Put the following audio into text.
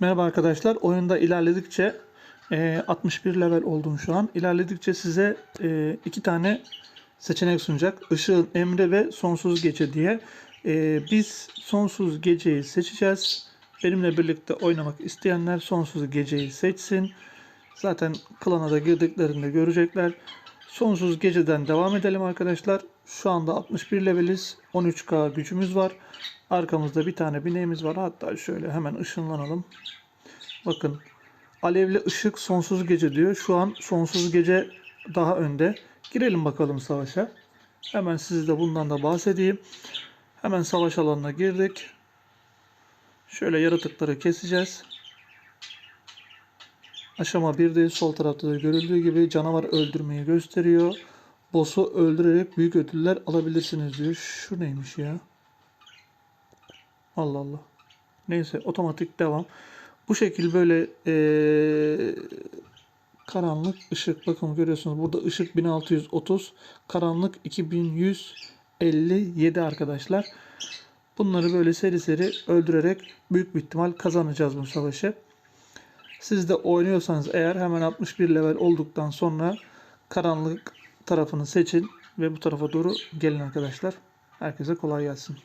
Merhaba arkadaşlar. Oyunda ilerledikçe e, 61 level oldum şu an. İlerledikçe size e, iki tane seçenek sunacak. Işığın emri ve sonsuz gece diye. E, biz sonsuz geceyi seçeceğiz. Benimle birlikte oynamak isteyenler sonsuz geceyi seçsin. Zaten klana da girdiklerinde görecekler. Sonsuz geceden devam edelim arkadaşlar. Şu anda 61 leveliz. 13k gücümüz var. Arkamızda bir tane bineğimiz var. Hatta şöyle hemen ışınlanalım. Bakın alevli ışık sonsuz gece diyor. Şu an sonsuz gece daha önde. Girelim bakalım savaşa. Hemen size de bundan da bahsedeyim. Hemen savaş alanına girdik. Şöyle yaratıkları keseceğiz. Aşama 1'de sol tarafta da görüldüğü gibi canavar öldürmeyi gösteriyor. Boss'u öldürerek büyük ödüller alabilirsiniz diyor. Şu neymiş ya? Allah Allah. Neyse otomatik devam. Bu şekil böyle eee, karanlık ışık bakın görüyorsunuz burada ışık 1630 karanlık 2157 arkadaşlar. Bunları böyle seri seri öldürerek büyük bir ihtimal kazanacağız bu savaşı. Siz de oynuyorsanız eğer hemen 61 level olduktan sonra karanlık tarafını seçin ve bu tarafa doğru gelin arkadaşlar. Herkese kolay gelsin.